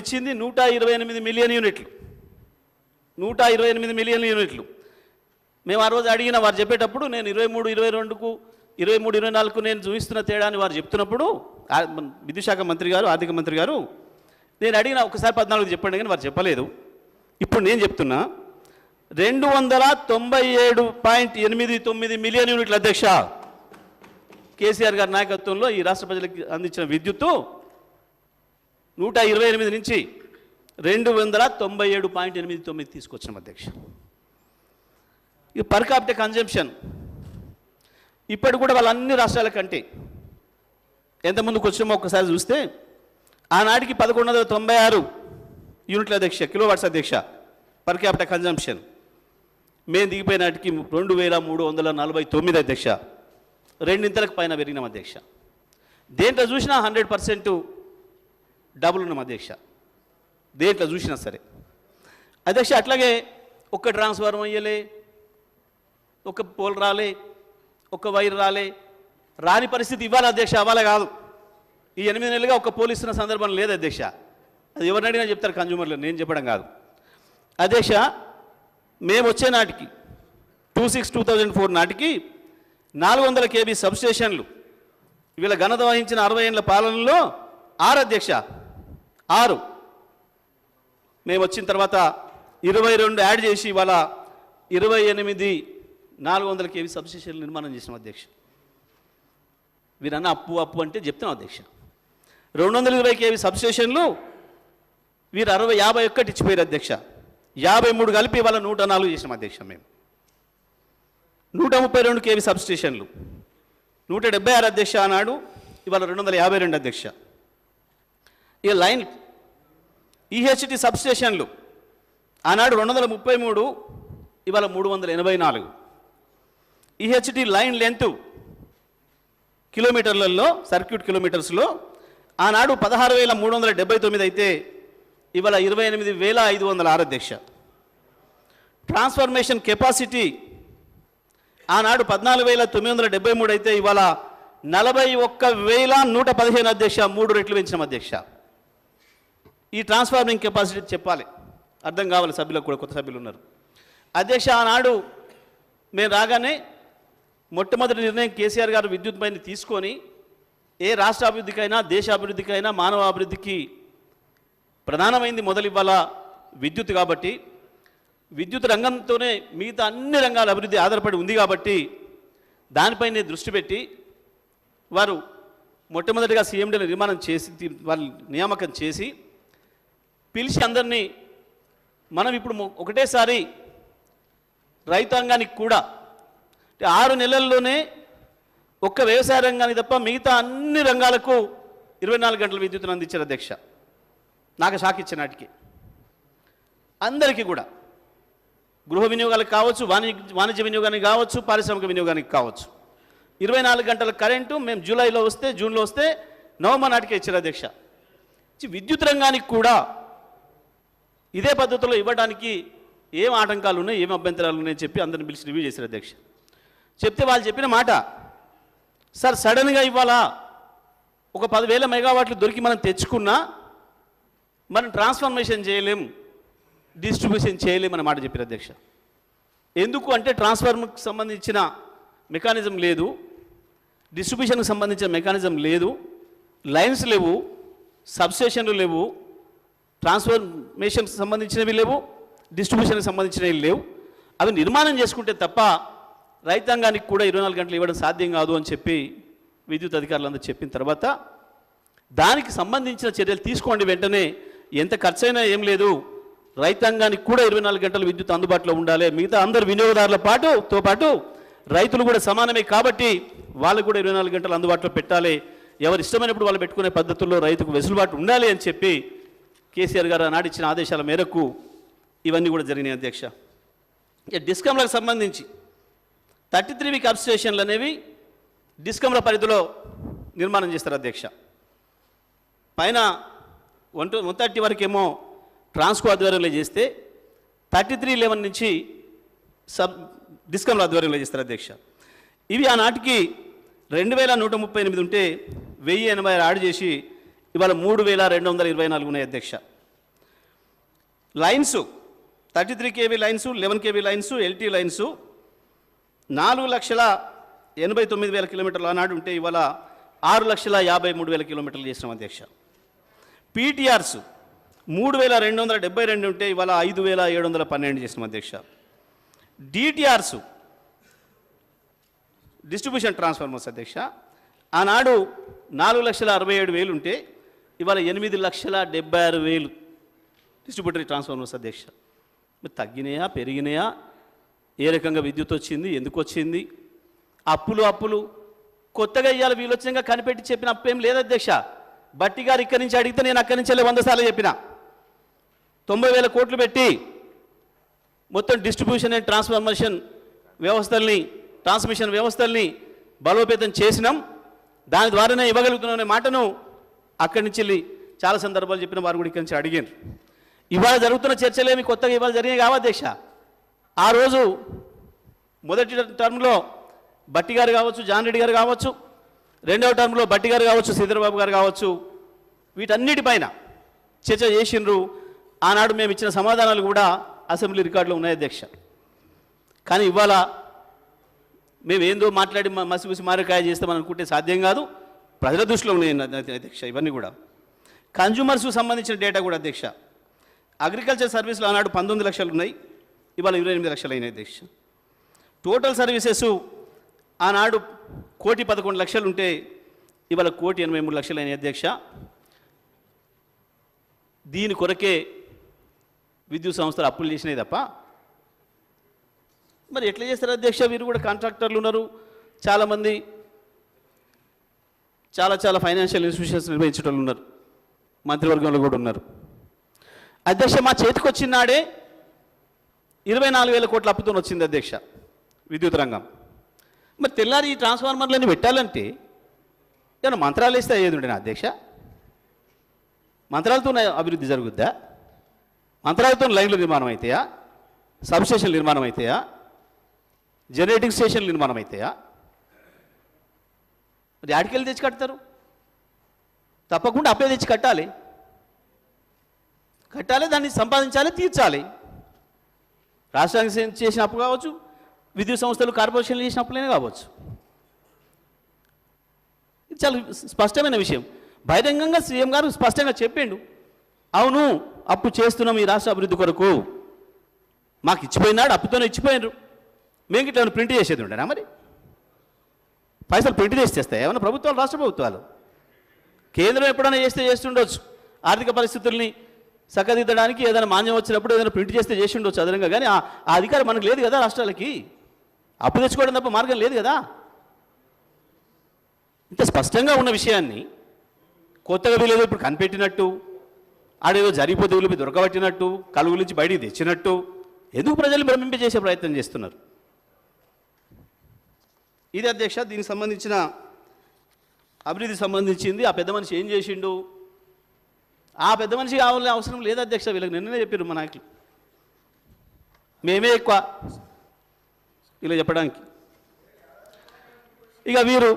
ఇచ్చింది నూట ఇరవై ఎనిమిది మిలియన్ యూనిట్లు. నూట ఇరవై ఎనిమిది మిలియన్ యూనిట్లు. మేము ఆ రోజు అడిగిన వారు చెప్పేటప్పుడు నేను ఇరవై మూడు ఇరవై రెండుకు ఇరవై మూడు ఇరవై నాలుగు నేను చూపిస్తున్న తేడాని వారు చెప్తున్నప్పుడు విద్యుశాఖ శాఖ మంత్రి గారు ఆర్థిక మంత్రి గారు నేను అడిగిన ఒకసారి పద్నాలుగు చెప్పండి కానీ వారు చెప్పలేదు. ఇప్పుడు నేను చెప్తున్నా రెండు వందల తొంభై ఏడు పాయింట్ ఎనిమిది తొమ్మిది మిలియన్ యూనిట్ల అధ్యక్ష. కేసీఆర్ గారి నాయకత్వంలో ఈ రాష్ట్ర ప్రజలకు అందించిన విద్యుత్తు నూట ఇరవై ఎనిమిది నుంచి రెండు వందల తొంభై ఏడు పాయింట్ ఎనిమిది తొమ్మిది తీసుకొచ్చాం అధ్యక్ష. ఈ పర్ కాపిట కన్జంప్షన్ ఇప్పటి కూడా వాళ్ళ అన్ని రాష్ట్రాల కంటే ఎంత ముందుకు వచ్చామో ఒక్కసారి చూస్తే ఆనాటికి పదకొండు వందల తొంభై ఆరు యూనిట్ల అధ్యక్ష కిలోవాట్స్ అధ్యక్ష పర్ క్యాపిట కన్జంప్షన్ మేము దిగిపోయినాటికి రెండు వేల మూడు వందల నలభై తొమ్మిది అధ్యక్ష. రెండింతలకు పైన పెరిగినాం అధ్యక్ష. దేంట్లో చూసినా హండ్రెడ్ పర్సెంట్ డబుల్ ఉన్నాం అధ్యక్ష. దేంట్లో చూసినా సరే. అధ్యక్ష అట్లాగే ఒక్క ట్రాన్స్ఫార్మ్ అయ్యలే ఒక పోల్ రాలే ఒక వైర్ రాలే రాని పరిస్థితి ఇవ్వాలి అధ్యక్ష అవ్వాలి కాదు. ఈ ఎనిమిది నెలలుగా ఒక పోలీసున్న ఇస్తున్న సందర్భం లేదు అధ్యక్ష. అది ఎవరిని అడిగినా చెప్తారు కన్జ్యూమర్లు నేను చెప్పడం కాదు. అధ్యక్ష మేము వచ్చే నాటికి two six two thousand four నాటికి నాలుగు వందల కేబీ సబ్స్టేషన్లు వీళ్ళ ఘనత వహించిన అరవై ఏళ్ళ పాలనలో ఆరు అధ్యక్ష ఆరు. మేము వచ్చిన తర్వాత ఇరవై రెండు యాడ్ చేసి ఇవాళ ఇరవై ఎనిమిది నాలుగు వందల కేవీ సబ్స్టేషన్లు నిర్మాణం చేసిన అధ్యక్ష. వీరన్న అప్పు అప్పు అంటే చెప్తున్నాం అధ్యక్ష. రెండు వందల ఇరవై కేవీ సబ్స్టేషన్లు వీరు అరవై యాభై ఒక్కటి ఇచ్చిపోయారు అధ్యక్ష. యాభై మూడు కలిపి ఇవాళ నూట నాలుగు చేసినాం అధ్యక్ష మేము. నూట ముప్పై రెండు కేవీ సబ్స్టేషన్లు. నూట డెబ్బై ఆరు అధ్యక్ష ఆనాడు ఇవాళ రెండు వందల యాభై రెండు అధ్యక్ష. ఈ లైన్ ఈహెచ్టి సబ్స్టేషన్లు ఆనాడు రెండు వందల ముప్పై మూడు ఇవాళ మూడు వందల ఎనభై నాలుగు. ఈహెచ్టి లైన్ లెంత్ కిలోమీటర్లలో సర్క్యూట్ కిలోమీటర్స్లో ఆనాడు పదహారు వేల మూడు వందల డెబ్బై తొమ్మిది అయితే ఇవాళ ఇరవై ఎనిమిది వేల ఐదు వందల ఆరు అధ్యక్ష. ట్రాన్స్ఫర్మేషన్ కెపాసిటీ ఆనాడు పద్నాలుగు వేల తొమ్మిది వందల డెబ్బై మూడు అయితే ఇవాళ నలభై ఒక్క వేల నూట పదిహేను అధ్యక్ష మూడు రెట్లు పెంచిన అధ్యక్ష. ఈ ట్రాన్స్ఫార్మింగ్ కెపాసిటీ చెప్పాలి. అర్థం కావాలి సభ్యులకు కూడా కొత్త సభ్యులు ఉన్నారు. అధ్యక్ష ఆనాడు మేము రాగానే మొట్టమొదటి నిర్ణయం కేసీఆర్ గారు విద్యుత్ పైన తీసుకొని ఏ రాష్ట్ర అభివృద్ధికైనా దేశ అభివృద్ధికైనా మానవ అభివృద్ధికి ప్రధానమైంది మొదలివ్వాల విద్యుత్ కాబట్టి విద్యుత్ రంగంతోనే మిగతా అన్ని రంగాల అభివృద్ధి ఆధారపడి ఉంది కాబట్టి దానిపైనే దృష్టి పెట్టి వారు మొట్టమొదటిగా సీఎండీని నిర్మాణం చేసి వాళ్ళు నియామకం చేసి పిలిచి అందరినీ మనం ఇప్పుడు ఒకటేసారి రైతాంగానికి కూడా ఆరు నెలల్లోనే ఒక్క వ్యవసాయ రంగానికి తప్ప మిగతా అన్ని రంగాలకు ఇరవై నాలుగు గంటల విద్యుత్తును అందించారు అధ్యక్ష. నాకు షాక్ ఇచ్చిన నాటికి. అందరికీ కూడా. గృహ వినియోగాలకు కావచ్చు వాణిజ్య వాణిజ్య వినియోగానికి కావచ్చు పారిశ్రామిక వినియోగానికి కావచ్చు. ఇరవై నాలుగు గంటల కరెంటు మేము జూలైలో వస్తే జూన్లో వస్తే నవంబర్ నాటికే ఇచ్చారు అధ్యక్ష. విద్యుత్ రంగానికి కూడా ఇదే పద్ధతిలో ఇవ్వడానికి ఏం ఆటంకాలు ఉన్నాయి ఏం అభ్యంతరాలు ఉన్నాయని చెప్పి అందరిని పిలిచి రివ్యూ చేశారు అధ్యక్ష. చెప్తే వాళ్ళు చెప్పిన మాట సార్ సడన్గా ఇవ్వాలా? ఒక పదివేల మెగావాట్లు దొరికి మనం తెచ్చుకున్నా మనం ట్రాన్స్ఫర్మేషన్ చేయలేం డిస్ట్రిబ్యూషన్ చేయలేం అన్నమాట చెప్పారు అధ్యక్ష. ఎందుకు అంటే ట్రాన్స్ఫార్మర్కి సంబంధించిన మెకానిజం లేదు డిస్ట్రిబ్యూషన్కి సంబంధించిన మెకానిజం లేదు లైన్స్ లేవు సబ్స్టేషన్లు లేవు ట్రాన్స్ఫర్మేషన్కి సంబంధించినవి లేవు డిస్ట్రిబ్యూషన్కి సంబంధించినవి లేవు. అవి నిర్మాణం చేసుకుంటే తప్ప రైతాంగానికి కూడా ఇరవై నాలుగు గంటలు ఇవ్వడం సాధ్యం కాదు అని చెప్పి విద్యుత్ అధికారులందరూ చెప్పిన తర్వాత దానికి సంబంధించిన చర్యలు తీసుకోండి వెంటనే. ఎంత ఖర్చైనా ఏం లేదు. రైతాంగానికి కూడా ఇరవై నాలుగు గంటలు విద్యుత్ అందుబాటులో ఉండాలి. మిగతా అందరు వినియోగదారుల పాటుతో పాటు రైతులు కూడా సమానమే కాబట్టి వాళ్ళకు కూడా ఇరవై నాలుగు గంటలు అందుబాటులో పెట్టాలి. ఎవరు ఇష్టమైనప్పుడు వాళ్ళు పెట్టుకునే పద్ధతుల్లో రైతుకు వెసులుబాటు ఉండాలి అని చెప్పి కేసీఆర్ గారు ఆనాడు ఇచ్చిన ఆదేశాల మేరకు ఇవన్నీ కూడా జరిగినాయి అధ్యక్ష. ఇక డిస్కంలకు సంబంధించి థర్టీ త్రీ వీక్ అబ్స్టేషన్లు అనేవి డిస్కంల పరిధిలో నిర్మాణం చేస్తారు అధ్యక్ష. పైన వన్ టూ వన్ థర్టీ వరకేమో ట్రాన్స్కో ఆధ్వర్యంలో చేస్తే థర్టీ త్రీ లెవెన్ నుంచి సబ్ డిస్కంల ఆధ్వర్యంలో చేస్తారు అధ్యక్ష. ఇవి ఆనాటికి రెండు వేల నూట ముప్పై ఎనిమిది ఉంటే వెయ్యి ఎనభై ఆరు చేసి ఇవాళ మూడు వేల రెండు వందల ఇరవై నాలుగు ఉన్నాయి అధ్యక్ష. Lines thirty three KV lines eleven KV lines LT lines నాలుగు లక్షల ఎనభై తొమ్మిది వేల కిలోమీటర్లు ఆనాడు ఉంటే ఇవాళ ఆరు లక్షల యాభై మూడు వేల కిలోమీటర్లు చేసినాం అధ్యక్ష. పీటీఆర్స్ మూడు వేల రెండు వందల డెబ్బై రెండు ఉంటే ఇవాళ ఐదు వేల ఏడు వందల పన్నెండు చేసినాం అధ్యక్ష. డిటిఆర్స్ డిస్ట్రిబ్యూషన్ ట్రాన్స్ఫార్మర్స్ అధ్యక్ష. ఆనాడు నాలుగు లక్షల అరవై ఏడు వేలు ఉంటే ఇవాళ ఎనిమిది లక్షల డెబ్బై ఆరు వేలు డిస్ట్రిబ్యూటరీ ట్రాన్స్ఫార్మర్స్ అధ్యక్ష. మరి తగ్గినాయా పెరిగినాయా? ఏ రకంగా విద్యుత్ వచ్చింది ఎందుకు వచ్చింది? అప్పులు అప్పులు. కొత్తగా ఇవాళ వీళ్ళు వచ్చినాక కనిపెట్టి చెప్పిన అప్పేం లేదు అధ్యక్ష. బట్టి గారు ఇక్కడి నుంచి అడిగితే నేను అక్కడి నుంచి వంద సార్లు చెప్పిన. తొంభై వేల కోట్లు పెట్టి మొత్తం డిస్ట్రిబ్యూషన్ అండ్ ట్రాన్స్ఫర్మేషన్ వ్యవస్థల్ని ట్రాన్స్మిషన్ వ్యవస్థల్ని బలోపేతం చేసినాం. దాని ద్వారానే ఇవ్వగలుగుతున్నాం అనే మాటను అక్కడి నుంచి వెళ్ళి చాలా సందర్భాలు చెప్పిన వారు కూడా ఇక్కడి నుంచి అడిగారు ఇవాళ జరుగుతున్న చర్చలేమి కొత్తగా ఇవాళ జరిగాయి కావా అధ్యక్ష? ఆ రోజు మొదటి టర్మ్లో బట్టి గారు కావచ్చు జాన్ రెడ్డి గారు కావచ్చు రెండవ టర్మ్లో బట్టి గారు కావచ్చు శ్రీధరబాబు గారు కావచ్చు వీటన్నిటిపైన చర్చ చేసిండ్రు. ఆనాడు మేము ఇచ్చిన సమాధానాలు కూడా అసెంబ్లీ రికార్డులో ఉన్నాయి అధ్యక్ష. కానీ ఇవాళ మేము ఏందో మాట్లాడి మ- మారకాయ చేస్తామని అనుకుంటే సాధ్యం కాదు. ప్రజల దృష్టిలో ఉన్నాయి అధ్యక్ష ఇవన్నీ కూడా. కన్జ్యూమర్స్కు సంబంధించిన డేటా కూడా అధ్యక్ష. అగ్రికల్చర్ సర్వీసులు ఆనాడు పంతొమ్మిది లక్షలు ఉన్నాయి ఇవాళ ఇరవై ఎనిమిది లక్షలు అయినాయి అధ్యక్ష. టోటల్ సర్వీసెస్ ఆనాడు కోటి పదకొండు లక్షలు ఉంటే ఇవాళ కోటి ఎనభై మూడు లక్షలు అయినాయి అధ్యక్ష. దీని కొరకే విద్యుత్ సంస్థలు అప్పులు చేసినాయి తప్ప మరి ఎట్లా చేస్తారు అధ్యక్ష? వీరు కూడా కాంట్రాక్టర్లు ఉన్నారు. చాలామంది చాలా చాలా ఫైనాన్షియల్ ఇన్స్టిట్యూషన్స్ నిర్వహించే వాళ్ళు ఉన్నారు. మంత్రివర్గంలో కూడా ఉన్నారు. అధ్యక్ష మా చేతికి వచ్చినాడే ఇరవై నాలుగు వేల కోట్ల అప్పుతో వచ్చింది అధ్యక్ష విద్యుత్ రంగం. మరి తెల్లారి ఈ ట్రాన్స్ఫార్మర్లన్నీ పెట్టాలంటే ఏమైనా మంత్రాలు వేస్తే అయ్యేది ఉండే అధ్యక్ష? మంత్రాలతో అభివృద్ధి జరుగుద్దా? మంత్రాలతో లైన్లు నిర్మాణం అవుతాయా సబ్స్టేషన్లు నిర్మాణం అవుతాయా జనరేటింగ్ స్టేషన్లు నిర్మాణం అవుతాయా మరి ఆడికెళ్ళి తెచ్చి కడతారు. తప్పకుండా అప్పే తెచ్చి కట్టాలి. కట్టాలి దాన్ని సంపాదించాలి తీర్చాలి. రాష్ట్రానికి చేసిన అప్పు కావచ్చు విద్యుత్ సంస్థలు కార్పొరేషన్లు చేసిన అప్పులైనా కావచ్చు. ఇది చాలా స్పష్టమైన విషయం. బహిరంగంగా సీఎం గారు స్పష్టంగా చెప్పిండు. అవును అప్పు చేస్తున్నాం ఈ రాష్ట్ర అభివృద్ధి కొరకు. మాకు ఇచ్చిపోయినాడు అప్పుతోనే ఇచ్చిపోయినారు. మేము ఇట్లా ప్రింట్ చేసేది ఉండేనా మరి? పైసలు ప్రింట్ చేసి చేస్తాయి. ఏమైనా ప్రభుత్వాలు రాష్ట్ర ప్రభుత్వాలు? కేంద్రం ఎప్పుడైనా చేస్తే చేస్తుండొచ్చు. ఆర్థిక పరిస్థితుల్ని చక్కదిద్దడానికి ఏదైనా మాన్యం వచ్చినప్పుడు ఏదైనా ప్రింట్ చేస్తే చేసి ఉండొచ్చు అదనంగా. కానీ ఆ అధికారం మనకు లేదు కదా రాష్ట్రాలకి. అప్పు తెచ్చుకోవడం తప్ప మార్గం లేదు కదా. ఇంత స్పష్టంగా ఉన్న విషయాన్ని కొత్తగా వీళ్ళేదో ఇప్పుడు కనిపెట్టినట్టు ఆడేదో జరిగిపోతే వీళ్ళు దొరకబట్టినట్టు కలుగు నుంచి బయటికి తెచ్చినట్టు ఎందుకు ప్రజలు భ్రమింపజేసే ప్రయత్నం చేస్తున్నారు? ఇది అధ్యక్ష దీనికి సంబంధించిన అభివృద్ధి సంబంధించింది. ఆ పెద్ద మనిషి ఏం చేసిండు? ఆ పెద్ద మనిషి కావాలనే అవసరం లేదు అధ్యక్ష వీళ్ళకి నిన్ననే చెప్పారు మా నాయకులు. మేమే ఎక్కువ ఇలా చెప్పడానికి. ఇక వీరు